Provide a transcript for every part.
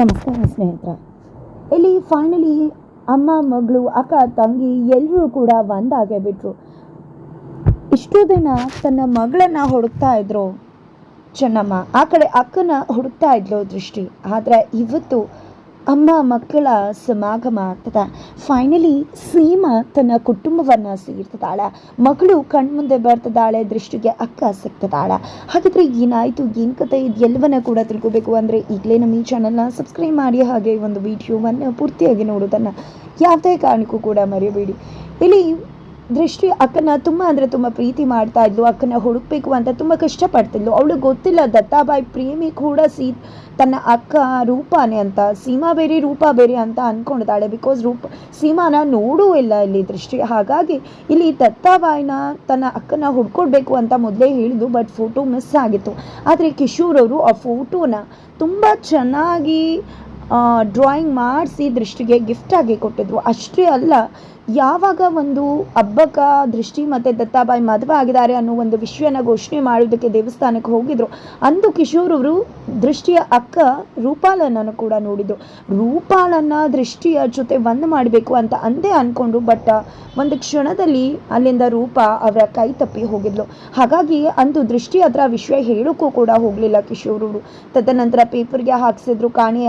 ನಮಸ್ಕಾರ ಸ್ನೇಹಿತರ. ಇಲ್ಲಿ ಫೈನಲಿ ಅಮ್ಮ, ಮಗಳು, ಅಕ್ಕ, ತಂಗಿ ಎಲ್ಲರೂ ಕೂಡ ಒಂದಾಗೆ ಬಿಟ್ರು. ಇಷ್ಟು ದಿನ ತನ್ನ ಮಗಳನ್ನ ಹುಡುಕ್ತಾ ಇದ್ರು. ಚೆನ್ನಮ್ಮ, ಆ ಕಡೆ ಅಕ್ಕನ ಹುಡುಕ್ತಾ ಇದ್ಲು ದೃಷ್ಟಿ. ಆದರೆ ಇವತ್ತು ಅಮ್ಮ ಮಕ್ಕಳ ಸಮಾಗಮ ಆಗ್ತದೆ. ಫೈನಲಿ ಸೀಮಾ ತನ್ನ ಕುಟುಂಬವನ್ನು ಸೇರ್ತದಾಳೆ. ಮಗಳು ಕಣ್ಮುಂದೆ ಬರ್ತದಾಳೆ, ದೃಷ್ಟಿಗೆ ಅಕ್ಕ ಸಿಗ್ತದಾಳೆ. ಹಾಗಿದ್ರೆ ಏನಾಯಿತು? ಏನು ಕತೆ? ಇದು ಎಲ್ಲವನ್ನ ಕೂಡ ತಿಳ್ಕೊಬೇಕು ಅಂದರೆ ಈಗಲೇ ನಮ್ಮ ಈ ಚಾನಲ್ನ ಸಬ್ಸ್ಕ್ರೈಬ್ ಮಾಡಿ, ಹಾಗೆ ಒಂದು ವಿಡಿಯೋವನ್ನು ಪೂರ್ತಿಯಾಗಿ ನೋಡೋದನ್ನು ಯಾವುದೇ ಕಾರಣಕ್ಕೂ ಕೂಡ ಮರೆಯಬೇಡಿ ಇಲ್ಲಿ ದೃಷ್ಟಿ ಅಕ್ಕನ ತುಂಬ ಅಂದರೆ ತುಂಬ ಪ್ರೀತಿ ಮಾಡ್ತಾ ಇದ್ಲು, ಅಕ್ಕನ ಹುಡುಕ್ಬೇಕು ಅಂತ ತುಂಬ ಕಷ್ಟಪಡ್ತಿದ್ಲು. ಅವಳು ಗೊತ್ತಿಲ್ಲ, ದತ್ತಾಬಾಯಿ ಪ್ರೇಮಿ ಕೂಡ ಸೀ, ತನ್ನ ಅಕ್ಕ ರೂಪಾನೇ ಅಂತ, ಸೀಮಾ ಬೇರೆ, ರೂಪ ಬೇರೆ ಅಂತ ಅಂದ್ಕೊಂಡಿದ್ದಾಳೆ ಬಿಕಾಸ್ ರೂಪ, ಸೀಮಾನ ನೋಡೂ ಇಲ್ಲ ಇಲ್ಲಿ ದೃಷ್ಟಿ. ಹಾಗಾಗಿ ಇಲ್ಲಿ ದತ್ತಾಬಾಯಿನ ತನ್ನ ಅಕ್ಕನ ಹುಡ್ಕೊಡ್ಬೇಕು ಅಂತ ಮೊದಲೇ ಹೇಳಿದ್ದು ಬಟ್ ಫೋಟೋ ಮಿಸ್ ಆಗಿತ್ತು. ಆದರೆ ಕಿಶೋರ್ ಅವರು ಆ ಫೋಟೋನ ತುಂಬ ಚೆನ್ನಾಗಿ ಡ್ರಾಯಿಂಗ್ ಮಾಡಿಸಿ ದೃಷ್ಟಿಗೆ ಗಿಫ್ಟಾಗಿ ಕೊಟ್ಟಿದ್ರು. ಅಷ್ಟೇ ಅಲ್ಲ, ಯಾವಾಗ ಒಂದು ಹಬ್ಬಕ್ಕ ದೃಷ್ಟಿ ಮತ್ತು ದತ್ತಾಬಾಯಿ ಮದುವೆ ಆಗಿದ್ದಾರೆ ಅನ್ನೋ ಒಂದು ವಿಷಯನ ಘೋಷಣೆ ಮಾಡೋದಕ್ಕೆ ದೇವಸ್ಥಾನಕ್ಕೆ ಹೋಗಿದ್ರು. ಅಂದು ಕಿಶೋರ್ ಅವರು ದೃಷ್ಟಿಯ ಅಕ್ಕ ರೂಪಾಲನನ್ನು ಕೂಡ ನೋಡಿದ್ರು. ರೂಪಾಲನ್ನ ದೃಷ್ಟಿಯ ಜೊತೆ ಒಂದು ಮಾಡಬೇಕು ಅಂತ ಅಂದೇ ಅಂದ್ಕೊಂಡು ಬಟ್ ಒಂದು ಕ್ಷಣದಲ್ಲಿ ಅಲ್ಲಿಂದ ರೂಪ ಅವರ ಕೈ ತಪ್ಪಿ ಹೋಗಿದ್ಲು. ಹಾಗಾಗಿ ಅಂದು ದೃಷ್ಟಿ ಹತ್ರ ವಿಷಯ ಹೇಳೋಕ್ಕೂ ಕೂಡ ಹೋಗಲಿಲ್ಲ ಕಿಶೋರ್ ಅವರು. ತದನಂತರ ಪೇಪರ್ಗೆ ಹಾಕಿಸಿದ್ರು, ಕಾಣೆ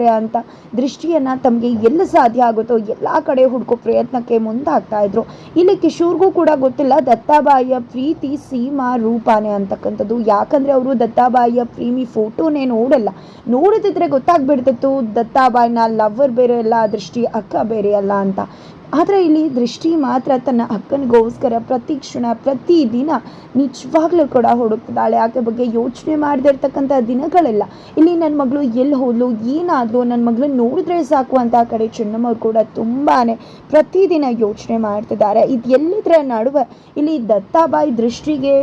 ಆಗಿದ್ದಾರೆ ಅಂತ ದೃಷ್ಟಿಯನ್ನು ತಮಗೆ ಎಲ್ಲ ಸಾಧ್ಯ ಆಗುತ್ತೋ ಎಲ್ಲ ಕಡೆ ಹುಡುಕೋ ಪ್ರಯತ್ನಕ್ಕೆ ಮುಂದಾಗ್ತಾ ಇದ್ರು. ಇಲ್ಲಿ ಕಿಶೋರ್ಗೂ ಕೂಡ ಗೊತ್ತಿಲ್ಲ ದತ್ತಾಬಾಯಿಯ ಪ್ರೀತಿ ಸೀಮಾ ರೂಪಾನೆ ಅಂತಕ್ಕಂಥದ್ದು. ಯಾಕಂದ್ರೆ ಅವರು ದತ್ತಾಬಾಯಿಯ ಪ್ರೇಮಿ ಫೋಟೋನೇ ನೋಡಲ್ಲ. ನೋಡದಿದ್ರೆ ಗೊತ್ತಾಗ್ಬಿಡ್ತಿತ್ತು ದತ್ತಾಬಾಯಿನ ಲವರ್ ಬೇರೆ ಅಲ್ಲ, ದೃಷ್ಟಿ ಅಕ್ಕ ಬೇರೆ ಅಲ್ಲ ಅಂತ. ಆದರೆ ಇಲ್ಲಿ ದೃಷ್ಟಿ ಮಾತ್ರ ತನ್ನ ಅಕ್ಕನಿಗೋಸ್ಕರ ಪ್ರತಿ ಕ್ಷಣ, ಪ್ರತಿ ದಿನ ನಿಜವಾಗ್ಲೂ ಕೂಡ ಹುಡುಕ್ತಿದ್ದಾಳೆ. ಆಕೆ ಬಗ್ಗೆ ಯೋಚನೆ ಮಾಡದೇ ಇರ್ತಕ್ಕಂಥ ದಿನಗಳೆಲ್ಲ. ಇಲ್ಲಿ ನನ್ನ ಮಗಳು ಎಲ್ಲಿ ಹೋದ್ಲು, ಏನಾದ್ಲು ನನ್ನ ಮಗಳು ನೋಡಿದ್ರೆ ಸಾಕು ಅಂತ ಕಡೆ ಚೆನ್ನಮ್ಮವ್ರು ಕೂಡ ತುಂಬಾ ಪ್ರತಿದಿನ ಯೋಚನೆ ಮಾಡ್ತಿದ್ದಾರೆ. ಇದು ಎಲ್ಲಿದ್ರ ನಡುವೆ ಇಲ್ಲಿ ದತ್ತಾಬಾಯಿ ದೃಷ್ಟಿಗೆ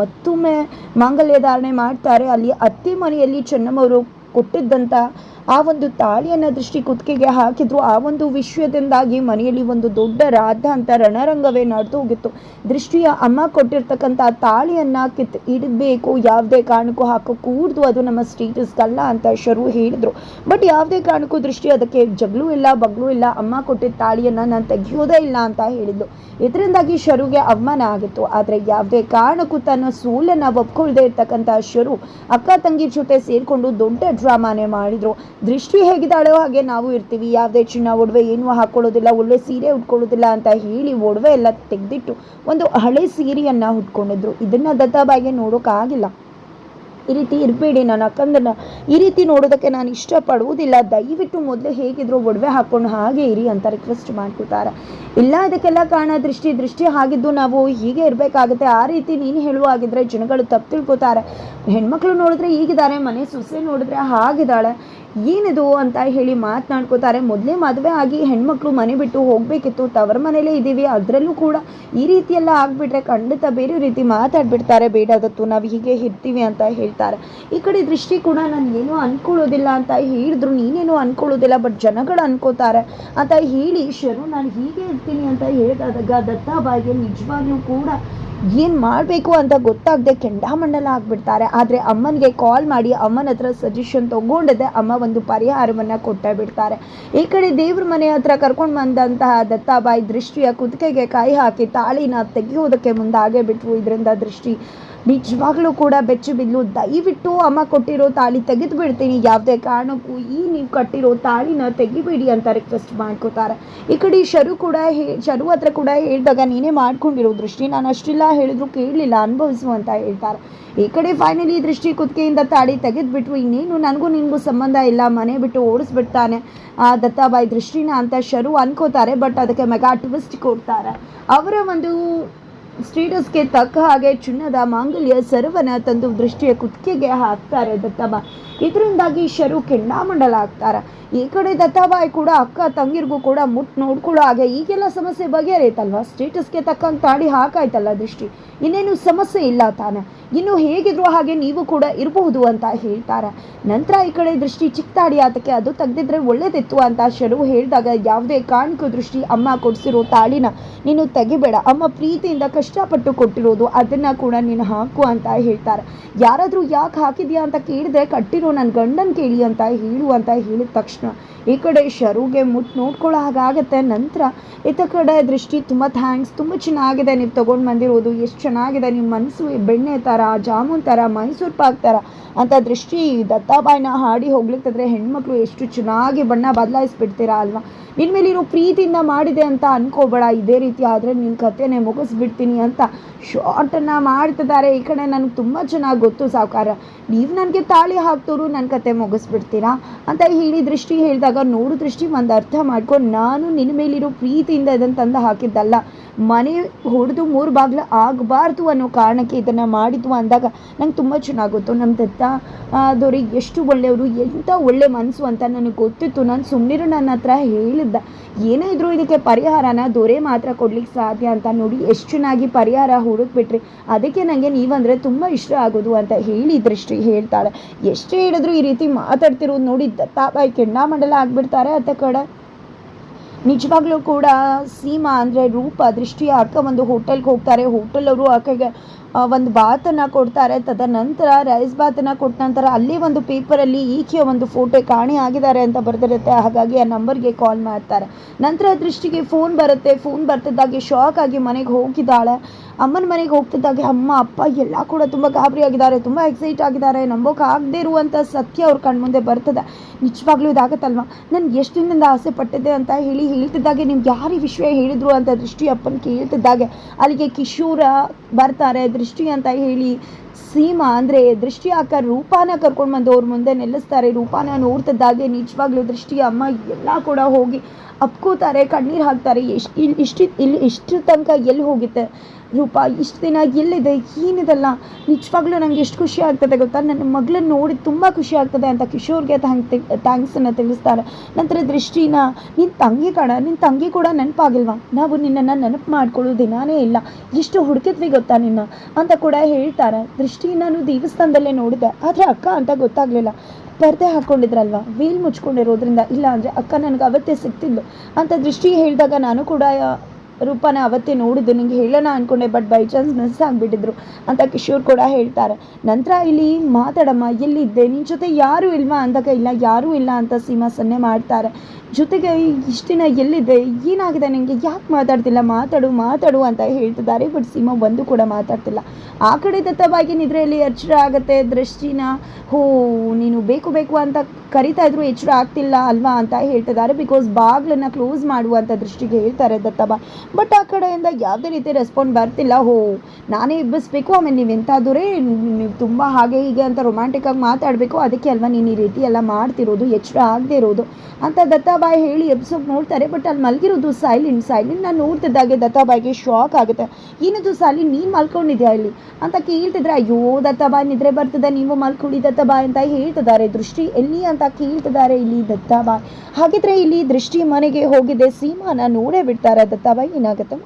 ಮತ್ತೊಮ್ಮೆ ಮಾಂಗಲ್ಯ ಧಾರಣೆ ಮಾಡ್ತಾರೆ. ಅಲ್ಲಿ ಅತ್ತೆ ಮನೆಯಲ್ಲಿ ಚೆನ್ನಮ್ಮವರು ಕೊಟ್ಟಿದ್ದಂಥ ಆ ಒಂದು ತಾಳಿಯನ್ನು ದೃಷ್ಟಿ ಕುತ್ತಿಗೆಗೆ ಹಾಕಿದ್ರು. ಆ ಒಂದು ವಿಷಯದಿಂದಾಗಿ ಮನೆಯಲ್ಲಿ ಒಂದು ದೊಡ್ಡ ರಾಧ ಅಂತ ರಣರಂಗವೇ ನಡೆದು ಹೋಗಿತ್ತು. ದೃಷ್ಟಿಯ ಅಮ್ಮ ಕೊಟ್ಟಿರ್ತಕ್ಕಂಥ ತಾಳಿಯನ್ನ ಕಿತ್ ಇಡಬೇಕು ಯಾವುದೇ ಕಾರಣಕ್ಕೂ ಹಾಕೋ ಕೂಡ್ದು ಅದು ನಮ್ಮ ಸ್ಟೇಟಸ್ಗಲ್ಲ ಅಂತ ಶರು ಹೇಳಿದ್ರು. ಬಟ್ ಯಾವುದೇ ಕಾರಣಕ್ಕೂ ದೃಷ್ಟಿ ಅದಕ್ಕೆ ಜಗಳೂ ಇಲ್ಲ, ಬಗ್ಲು ಇಲ್ಲ. ಅಮ್ಮ ಕೊಟ್ಟಿದ್ದ ತಾಳಿಯನ್ನು ನಾನು ತೆಗೆಯೋದೇ ಇಲ್ಲ ಅಂತ ಹೇಳಿದ್ಲು. ಇದರಿಂದಾಗಿ ಶರುಗೆ ಅವಮಾನ ಆಗಿತ್ತು. ಆದರೆ ಯಾವುದೇ ಕಾರಣಕ್ಕೂ ತನ್ನ ಸೋಲನ್ನು ಒಪ್ಕೊಳ್ದೇ ಇರ್ತಕ್ಕಂಥ ಶರು ಅಕ್ಕ ತಂಗಿ ಜೊತೆ ಸೇರಿಕೊಂಡು ದೊಡ್ಡ ಡ್ರಾಮಾನೇ ಮಾಡಿದ್ರು. ದೃಷ್ಟಿ ಹೇಗಿದ್ದಾಳೋ ಹಾಗೆ ನಾವು ಇರ್ತೀವಿ. ಯಾವುದೇ ಚಿನ್ನ ಒಡವೆ ಏನೂ ಹಾಕೊಳ್ಳೋದಿಲ್ಲ, ಒಳ್ಳೆ ಸೀರೆ ಉಟ್ಕೊಳ್ಳೋದಿಲ್ಲ ಅಂತ ಹೇಳಿ ಒಡವೆ ಎಲ್ಲ ತೆಗೆದಿಟ್ಟು ಒಂದು ಹಳೆ ಸೀರೆಯನ್ನು ಉಟ್ಕೊಂಡಿದ್ರು. ಇದನ್ನ ದತ್ತಾಬಾಯಿಗೆ ನೋಡೋಕ್ಕಾಗಿಲ್ಲ ಈ ರೀತಿ ಇರಬೇಡಿ ನನ್ನ ಅಕ್ಕಂದನ್ನು. ಈ ರೀತಿ ನೋಡೋದಕ್ಕೆ ನಾನು ಇಷ್ಟಪಡುವುದಿಲ್ಲ. ದಯವಿಟ್ಟು ಮೊದಲು ಹೇಗಿದ್ರು ಒಡವೆ ಹಾಕ್ಕೊಂಡು ಹಾಗೆ ಇರಿ ಅಂತ ರಿಕ್ವೆಸ್ಟ್ ಮಾಡ್ಕೊತಾರೆ ಇಲ್ಲ, ಅದಕ್ಕೆಲ್ಲ ಕಾರಣ ದೃಷ್ಟಿ ದೃಷ್ಟಿ ಆಗಿದ್ದು ನಾವು ಹೀಗೆ ಇರಬೇಕಾಗುತ್ತೆ. ಆ ರೀತಿ ನೀನು ಹೇಳುವಾಗಿದ್ರೆ ಜನಗಳು ತಪ್ಪು ತಿಳ್ಕೊತಾರೆ ಹೆಣ್ಮಕ್ಳು ನೋಡಿದ್ರೆ ಈಗಿದ್ದಾರೆ ಮನೆ ಸೊಸೆ ನೋಡಿದ್ರೆ ಹಾಗಿದ್ದಾಳೆ. ಏನಿದು ಅಂತ ಹೇಳಿ ಮಾತನಾಡ್ಕೋತಾರೆ. ಮೊದಲೇ ಮದುವೆ ಆಗಿ ಹೆಣ್ಮಕ್ಳು ಮನೆ ಬಿಟ್ಟು ಹೋಗಬೇಕಿತ್ತು. ತವರ ಮನೇಲೇ ಇದ್ದೀವಿ. ಅದರಲ್ಲೂ ಕೂಡ ಈ ರೀತಿಯೆಲ್ಲ ಆಗಿಬಿಟ್ರೆ ಖಂಡಿತ ಬೇರೆ ರೀತಿ ಮಾತಾಡ್ಬಿಡ್ತಾರೆ. ಬೇಡದತ್ತು ನಾವು ಹೀಗೆ ಇರ್ತೀವಿ ಅಂತ ಹೇಳ್ತಾರೆ. ಈ ಕಡೆ ದೃಷ್ಟಿ ಕೂಡ ನಾನು ಏನೂ ಅನ್ಕೊಳ್ಳೋದಿಲ್ಲ ಅಂತ ಹೇಳಿದ್ರು. ನೀನೇನು ಅನ್ಕೊಳ್ಳೋದಿಲ್ಲ ಬಟ್ ಜನಗಳು ಅನ್ಕೋತಾರೆ ಅಂತ ಹೇಳಿ ಶರು ನಾನು ಹೀಗೆ ಇರ್ತೀನಿ ಅಂತ ಹೇಳಿದಾಗ ದತ್ತಾಬಾಯಿಗೆ ನಿಜವಾಗ್ಲೂ ಕೂಡ ಏನು ಮಾಡಬೇಕು ಅಂತ ಗೊತ್ತಾಗದೆ ಕೆಂಡಾಮಂಡಲ ಆಗಿಬಿಡ್ತಾರೆ. ಆದರೆ ಅಮ್ಮನಿಗೆ ಕಾಲ್ ಮಾಡಿ ಅಮ್ಮನ ಹತ್ರ ಸಜೆಷನ್ ತೊಗೊಂಡದೆ ಅಮ್ಮ ಒಂದು ಪರಿಹಾರವನ್ನು ಕೊಟ್ಟೇ ಬಿಡ್ತಾರೆ. ಈ ಕಡೆ ದೇವ್ರ ಮನೆ ಹತ್ರ ಕರ್ಕೊಂಡು ಬಂದಂತಹ ದತ್ತಾಬಾಯಿ ದೃಷ್ಟಿಯ ಕುದುಕೆಗೆ ಕೈ ಹಾಕಿ ತಾಳಿನ ತೆಗೆಯೋದಕ್ಕೆ ಮುಂದಾಗೇ ಬಿಟ್ವು ಇದರಿಂದ ದೃಷ್ಟಿ ನಿಜವಾಗ್ಲೂ ಕೂಡ ಬೆಚ್ಚಿ ಬಿದ್ಲು. ದಯವಿಟ್ಟು ಅಮ್ಮ ಕೊಟ್ಟಿರೋ ತಾಳಿ ತೆಗೆದು ಬಿಡ್ತೀನಿ ಯಾವುದೇ ಕಾರಣಕ್ಕೂ ಈ ನೀವು ಕಟ್ಟಿರೋ ತಾಳಿನ ತೆಗಿಬೇಡಿ ಅಂತ ರಿಕ್ವೆಸ್ಟ್ ಮಾಡ್ಕೋತಾರೆ. ಈ ಕಡೆ ಶರು ಕೂಡ ಹೇ, ಶರು ಹತ್ರ ಕೂಡ ಹೇಳಿದಾಗ ನೀನೇ ಮಾಡ್ಕೊಂಡಿರೋ ದೃಷ್ಟಿ. ನಾನು ಅಷ್ಟೆಲ್ಲ ಹೇಳಿದ್ರು ಕೇಳಲಿಲ್ಲ, ಅನುಭವಿಸು ಅಂತ ಹೇಳ್ತಾರೆ. ಈ ಕಡೆ ಫೈನಲಿ ದೃಷ್ಟಿ ಕುತ್ತಿಗೆಯಿಂದ ತಾಳಿ ತೆಗೆದುಬಿಟ್ಟು ಇನ್ನೇನು ನನಗೂ ನಿನಗೂ ಸಂಬಂಧ ಇಲ್ಲ. ಮನೆ ಬಿಟ್ಟು ಓಡಿಸ್ಬಿಡ್ತಾನೆ ಆ ದತ್ತಾಬಾಯಿ ದೃಷ್ಟಿನ ಅಂತ ಶರು ಅನ್ಕೋತಾರೆ. ಬಟ್ ಅದಕ್ಕೆ ಮೆಗಾ ಟ್ವಿಸ್ಟ್ ಕೊಡ್ತಾರೆ. ಅವರ ಒಂದು ಸ್ಟೇಟಸ್ಗೆ ತಕ್ಕ ಹಾಗೆ ಚಿನ್ನದ ಮಾಂಗಲ್ಯ ಸರ್ವನ ತಂದು ದೃಷ್ಟಿಯ ಕುತ್ತಿಗೆಗೆ ಹಾಕ್ತಾರೆ ದತ್ತಮ್ಮ. ಇದರಿಂದಾಗಿ ಶರು ಕೆಂಡಾಮಂಡಲ ಆಗ್ತಾರೆ ಈ ಕಡೆ ದತ್ತಾಬಾಯಿ ಕೂಡ ಅಕ್ಕ ತಂಗಿರಿಗೂ ಕೂಡ ಮುಟ್ ನೋಡ್ಕೊಳ್ಳೋ ಹಾಗೆ ಈಗೆಲ್ಲ ಸಮಸ್ಯೆ ಬಗೆಹರಿಯತ್ತಲ್ವಾ? ಸ್ಟೇಟಸ್ಗೆ ತಕ್ಕಂಗೆ ತಾಡಿ ಹಾಕಾಯ್ತಲ್ಲ ದೃಷ್ಟಿ. ಇನ್ನೇನು ಸಮಸ್ಯೆ ಇಲ್ಲ ತಾನೆ. ಇನ್ನು ಹೇಗಿದ್ರು ಹಾಗೆ ನೀವು ಕೂಡ ಇರಬಹುದು ಅಂತ ಹೇಳ್ತಾರೆ. ನಂತರ ಈ ಕಡೆ ದೃಷ್ಟಿ ಚಿಕ್ಕತಾಡಿ ಆತಕ್ಕೆ ಅದು ತೆಗೆದಿದ್ರೆ ಒಳ್ಳೇದಿತ್ತು ಅಂತ ಶರು ಹೇಳಿದಾಗ ಯಾವುದೇ ಕಾರಣಕ್ಕೂ ದೃಷ್ಟಿ ಅಮ್ಮ ಕೊಡಿಸಿರೋ ತಾಳಿನ ನೀನು ತೆಗಿಬೇಡ. ಅಮ್ಮ ಪ್ರೀತಿಯಿಂದ ಕಷ್ಟಪಟ್ಟು ಕೊಟ್ಟಿರೋದು ಅದನ್ನ ಕೂಡ ನೀನು ಹಾಕು ಅಂತ ಹೇಳ್ತಾರೆ. ಯಾರಾದರೂ ಯಾಕೆ ಹಾಕಿದ್ಯಾ ಅಂತ ಕೇಳಿದ್ರೆ ಕಟ್ಟಿರೋ ನನ್ನ ಗಂಡನ ಕೇಳಿ ಅಂತ ಹೇಳು ಅಂತ ಹೇಳಿದ ತಕ್ಷಣ ಈ ಕಡೆ ಶರುಗೆ ಮುಟ್ಟು ನೋಡ್ಕೊಳ್ಳೋ ಹಾಗಾಗತ್ತೆ. ನಂತರ ಇತ ಕಡೆ ದೃಷ್ಟಿ ತುಂಬ ಥ್ಯಾಂಕ್ಸ್ ತುಂಬ ಚೆನ್ನಾಗಿದೆ. ನೀವು ತೊಗೊಂಡು ಬಂದಿರೋದು ಎಷ್ಟು ಚೆನ್ನಾಗಿದೆ. ನಿಮ್ಮ ಮನಸ್ಸು ಬೆಣ್ಣೆ ಥರ ಜಾಮೂನ್ ಥರ ಮೈಸೂರು ಪಾಕ್ ಥರ ಅಂತ ದೃಷ್ಟಿ ದತ್ತಾಬಾಯಿನ ಹಾಡಿ ಹೋಗ್ಲಿಕ್ಕಿದ್ರೆ ಹೆಣ್ಮಕ್ಳು ಎಷ್ಟು ಚೆನ್ನಾಗಿ ಬಣ್ಣ ಬದಲಾಯಿಸ್ಬಿಡ್ತೀರಾ ಅಲ್ವಾ? ನಿನ್ನ ಮೇಲಿರೋ ಪ್ರೀತಿಯಿಂದ ಮಾಡಿದೆ ಅಂತ ಅನ್ಕೋಬೇಡ. ಇದೇ ರೀತಿ ಆದರೆ ನಿನ್ನ ಕಥೆನೇ ಮುಗಿಸ್ಬಿಡ್ತೀನಿ ಅಂತ ಶಾರ್ಟನ್ನು ಮಾಡ್ತಿದ್ದಾರೆ. ಈ ಕಡೆ ನನಗೆ ತುಂಬ ಚೆನ್ನಾಗಿ ಗೊತ್ತು ಸಾವುಕಾರ. ನೀವು ನನಗೆ ತಾಳಿ ಹಾಕ್ತೋರು ನನ್ನ ಕತೆ ಮುಗಿಸ್ಬಿಡ್ತೀರಾ? ಅಂತ ಹೇಳಿ ದೃಷ್ಟಿ ಹೇಳಿದಾಗ ನೋಡು ದೃಷ್ಟಿ, ಒಂದು ಅರ್ಥ ಮಾಡ್ಕೊಂಡು ನಾನು ನಿನ್ನ ಮೇಲಿರೋ ಪ್ರೀತಿಯಿಂದ ಇದನ್ನು ತಂದು ಹಾಕಿದ್ದಲ್ಲ. ಮನೆ ಹೊಡೆದು ಮೂರು ಬಾಗಿಲು ಆಗಬಾರ್ದು ಅನ್ನೋ ಕಾರಣಕ್ಕೆ ಇದನ್ನು ಮಾಡಿದ್ವು ಅಂದಾಗ ನಂಗೆ ತುಂಬ ಚೆನ್ನಾಗಿ ಗೊತ್ತು. ನಮ್ಮ ದತ್ತ ದೊರೆಗೆ ಎಷ್ಟು ಒಳ್ಳೆಯವರು ಎಂಥ ಒಳ್ಳೆ ಮನಸ್ಸು ಅಂತ ನನಗೆ ಗೊತ್ತಿತ್ತು. ನಾನು ಸುಮ್ಮನಿರು ನನ್ನ ಹತ್ರ ಹೇಳಿದ್ದೆ ಏನೇ ಇದ್ರೂ ಇದಕ್ಕೆ ಪರಿಹಾರನ ದೊರೆ ಮಾತ್ರ ಕೊಡ್ಲಿಕ್ಕೆ ಸಾಧ್ಯ ಅಂತ ನೋಡಿ ಎಷ್ಟು ಚೆನ್ನಾಗಿ ಪರಿಹಾರ ಹುಡುಕ್ಬಿಟ್ರಿ. ಅದಕ್ಕೆ ನನಗೆ ನೀವಂದರೆ ತುಂಬ ಇಷ್ಟ ಆಗೋದು ಅಂತ ಹೇಳಿ ದೃಷ್ಟಿ ಹೇಳ್ತಾಳೆ. ಎಷ್ಟು ಹೇಳಿದ್ರು ಈ ರೀತಿ ಮಾತಾಡ್ತಿರೋದು ನೋಡಿ ದತ್ತಾಬಾಯಿ ಕೆಂಡಾಮಂಡಲ ಆಗ್ಬಿಡ್ತಾರೆ ಅತ್ತ ಕಡೆ. ನಿಜವಾಗ್ಲೂ ಕೂಡ ಸೀಮಾ ಅಂದರೆ ರೂಪ ದೃಷ್ಟಿಯ ಅಕ್ಕ ಒಂದು ಹೋಟೆಲ್ಗೆ ಹೋಗ್ತಾರೆ. ಹೋಟೆಲ್ ಅವರು ಆಕೆಗೆ ಒಂದು ಬಾತನ್ನು ಕೊಡ್ತಾರೆ, ತದನಂತರ ರೈಸ್ ಬಾತನ್ನು ಕೊಟ್ಟ ನಂತರ ಅಲ್ಲಿ ಒಂದು ಪೇಪರಲ್ಲಿ ಈಕೆಯ ಒಂದು ಫೋಟೋ ಕಾಣಿ ಆಗಿದ್ದಾರೆ ಅಂತ ಬರೆದಿರುತ್ತೆ. ಹಾಗಾಗಿ ಆ ನಂಬರ್ಗೆ ಕಾಲ್ ಮಾಡ್ತಾರೆ. ನಂತರ ದೃಷ್ಟಿಗೆ ಫೋನ್ ಬರುತ್ತೆ. ಫೋನ್ ಬರ್ತಿದ್ದಾಗೆ ಶಾಕ್ ಆಗಿ ಮನೆಗೆ ಹೋಗಿದ್ದಾಳೆ. ಅಮ್ಮನ ಮನೆಗೆ ಹೋಗ್ತಿದ್ದಾಗೆ ಅಮ್ಮ, ಅಪ್ಪ, ಎಲ್ಲ ಕೂಡ ತುಂಬ ಗಾಬರಿ ಆಗಿದ್ದಾರೆ, ತುಂಬ ಎಕ್ಸೈಟ್ ಆಗಿದ್ದಾರೆ. ನಂಬೋಕೆ ಆಗದೇ ಇರುವಂಥ ಸತ್ಯ ಅವ್ರ ಕಣ್ಮುಂದೆ ಬರ್ತದೆ. ನಿಜವಾಗ್ಲೂ ಇದಾಗತ್ತಲ್ವ? ನಾನು ಎಷ್ಟು ದಿನದಿಂದ ಆಸೆ ಪಟ್ಟಿದ್ದೆ ಅಂತ ಹೇಳಿ ಹೇಳ್ತಿದ್ದಾಗೆ, ನಿಮ್ಗೆ ಯಾರು ವಿಷಯ ಹೇಳಿದ್ರು ಅಂತ ದೃಷ್ಟಿ ಅಪ್ಪನ ಕೇಳ್ತಿದ್ದಾಗೆ. ಅಲ್ಲಿಗೆ ಕಿಶೋರ ಬರ್ತಾರೆ ದೃಷ್ಟಿ ಅಂತ ಹೇಳಿ, ಸೀಮಾ ಅಂದರೆ ದೃಷ್ಟಿ ಅಕ್ಕ ರೂಪಾನ ಕರ್ಕೊಂಡು ಬಂದು ಅವ್ರ ಮುಂದೆ ನಿಲ್ಲಿಸ್ತಾರೆ. ರೂಪಾನ ನೋಡ್ತಿದ್ದಾಗೆ ನಿಜವಾಗ್ಲೂ ದೃಷ್ಟಿ ಅಮ್ಮ ಎಲ್ಲ ಕೂಡ ಹೋಗಿ ಅಪ್ಕೋತಾರೆ ಕಣ್ಣೀರು ಹಾಕ್ತಾರೆ, ಎಷ್ಟು ಇಲ್ಲಿ ಇಷ್ಟು ಇಲ್ಲಿ ಇಷ್ಟು ತನಕ ಎಲ್ಲಿ ಹೋಗುತ್ತೆ? ರೂಪ, ಇಷ್ಟು ದಿನ ಎಲ್ಲಿದೆ? ಏನಿದೆಲ್ಲ? ನಿಜವಾಗ್ಲೂ ನನಗೆ ಎಷ್ಟು ಖುಷಿ ಆಗ್ತದೆ ಗೊತ್ತಾ? ನನ್ನ ಮಗಳನ್ನ ನೋಡಿ ತುಂಬ ಖುಷಿ ಆಗ್ತದೆ ಅಂತ ಕಿಶೋರ್ಗೆ ಥ್ಯಾಂಕ್ ಥ್ಯಾಂಕ್ಸನ್ನು ತಿಳಿಸ್ತಾರೆ. ನಂತರ ದೃಷ್ಟಿನ ನಿನ್ನ ತಂಗಿ ಕಣ ನಿನ್ನ ತಂಗಿ ಕೂಡ ನೆನಪಾಗಿಲ್ವಾ? ನಾವು ನಿನ್ನನ್ನು ನೆನಪು ಮಾಡ್ಕೊಳ್ಳೋ ದಿನಾನೇ ಇಲ್ಲ. ಎಷ್ಟು ಹುಡುಕಿದ್ವಿ ಗೊತ್ತಾ ನಿನ್ನ? ಅಂತ ಕೂಡ ಹೇಳ್ತಾರೆ. ದೃಷ್ಟಿ ನಾನು ದೇವಸ್ಥಾನದಲ್ಲೇ ನೋಡಿದೆ ಆದರೆ ಅಕ್ಕ ಅಂತ ಗೊತ್ತಾಗಲಿಲ್ಲ. ಪರ್ದೆ ಹಾಕ್ಕೊಂಡಿದ್ರಲ್ವಾ ವೀಲ್ ಮುಚ್ಕೊಂಡಿರೋದ್ರಿಂದ ಇಲ್ಲ ಅಂದರೆ ಅಕ್ಕ ನನಗೆ ಅವತ್ತೇ ಸಿಗ್ತಿದ್ಲು ಅಂತ ದೃಷ್ಟಿ ಹೇಳಿದಾಗ ನಾನು ಕೂಡ ರೂಪನ ಅವತ್ತೇ ನೋಡಿದ್ದು. ನಿಂಗೆ ಹೇಳೋಣ ಅಂದ್ಕೊಂಡೆ ಬಟ್ ಬೈ ಚಾನ್ಸ್ ಮಿಸ್ ಆಗಿಬಿಟ್ಟಿದ್ರು ಅಂತ ಕಿಶೋರ್ ಕೂಡ ಹೇಳ್ತಾರೆ. ನಂತರ ಇಲ್ಲಿ ಮಾತಾಡಮ್ಮ, ಎಲ್ಲಿದ್ದೆ? ನಿನ್ನ ಜೊತೆ ಯಾರೂ ಇಲ್ವಾ ಅಂದಾಗ ಇಲ್ಲ, ಯಾರೂ ಇಲ್ಲ ಅಂತ ಸೀಮಾ ಸನ್ನೆ ಮಾಡ್ತಾರೆ. ಜೊತೆಗೆ ಇಷ್ಟು ದಿನ ಎಲ್ಲಿದ್ದೆ? ಏನಾಗಿದೆ ನನಗೆ ಯಾಕೆ ಮಾತಾಡ್ತಿಲ್ಲ? ಮಾತಾಡು ಮಾತಾಡು ಅಂತ ಹೇಳ್ತಿದ್ದಾರೆ ಬಟ್ ಸೀಮಾ ಒಂದು ಕೂಡ ಮಾತಾಡ್ತಿಲ್ಲ. ಆ ಕಡೆ ದತ್ತವಾಗಿ ನಿದ್ರೆಯಲ್ಲಿ ಅರ್ಚರ ಆಗುತ್ತೆ. ದೃಷ್ಟಿನ, ಹೋ, ನೀನು ಬೇಕು ಬೇಕು ಅಂತ ಕರಿತಾ ಇದ್ರು, ಎಚ್ಚರ ಆಗ್ತಿಲ್ಲ ಅಲ್ವಾ? ಅಂತ ಹೇಳ್ತಿದ್ದಾರೆ. ಬಿಕಾಸ್ ಬಾಗ್ಲನ್ನ ಕ್ಲೋಸ್ ಮಾಡುವಂಥ ದೃಷ್ಟಿಗೆ ಹೇಳ್ತಾರೆ ದತ್ತಬ ಬಟ್ ಆ ಕಡೆಯಿಂದ ಯಾವುದೇ ರೀತಿ ರೆಸ್ಪಾಂಡ್ ಬರ್ತಿಲ್ಲ. ಹೋ, ನಾನೇ ಇಬ್ಬಿಸ್ಬೇಕು ಆಮೇಲೆ ನೀವು ಎಂತಾದರೆ ನೀವು ತುಂಬ ಹಾಗೆ ಹೀಗೆ ಅಂತ ರೊಮ್ಯಾಂಟಿಕ್ಕಾಗಿ ಮಾತಾಡಬೇಕು. ಅದಕ್ಕೆ ಅಲ್ವಾ ನೀನು ಈ ರೀತಿ ಎಲ್ಲ ಮಾಡ್ತಿರೋದು, ಎಚ್ಚರ ಆಗದೆ ಇರೋದು? ಅಂತ ದತ್ತಾಬಾಯಿ ಹೇಳಿ ಎಬ್ಸೋಕೆ ನೋಡ್ತಾರೆ. ಬಟ್ ಅಲ್ಲಿ ಮಲಗಿರೋದು ಸೈಲೆಂಟ್ ಸೈಲೆಂಟ್ ನಾನು ನೋಡ್ತಿದ್ದಾಗೆ ದತ್ತಾಬಾಯಿಗೆ ಶಾಕ್ ಆಗುತ್ತೆ. ಏನದು ಸಾಲಿ ನೀನು ಮಲ್ಕೊಂಡಿದ್ಯಾ ಇಲ್ಲಿ? ಅಂತ ಕೇಳ್ತಿದ್ರೆ, ಅಯ್ಯೋ, ದತ್ತಾಬಾಯಿ ನಿದ್ರೆ ಬರ್ತದೆ. ನೀವು ಮಲ್ಕೊಳ್ಳಿ ದತ್ತಾಬಾಯಿ ಅಂತ ಹೇಳ್ತಿದ್ದಾರೆ ದೃಷ್ಟಿ. ಎಲ್ಲಿ ಅಂತ ಕೇಳ್ತಿದ್ದಾರೆ ಇಲ್ಲಿ ದತ್ತಾಬಾಯಿ. ಹಾಗಿದ್ರೆ ಇಲ್ಲಿ ದೃಷ್ಟಿ ಮನೆಗೆ ಹೋಗಿದೆ. ಸೀಮಾನ ನೋಡೇ ಬಿಡ್ತಾರೆ ದತ್ತಾಬಾಯಿ. ಏನಾಗುತ್ತೆ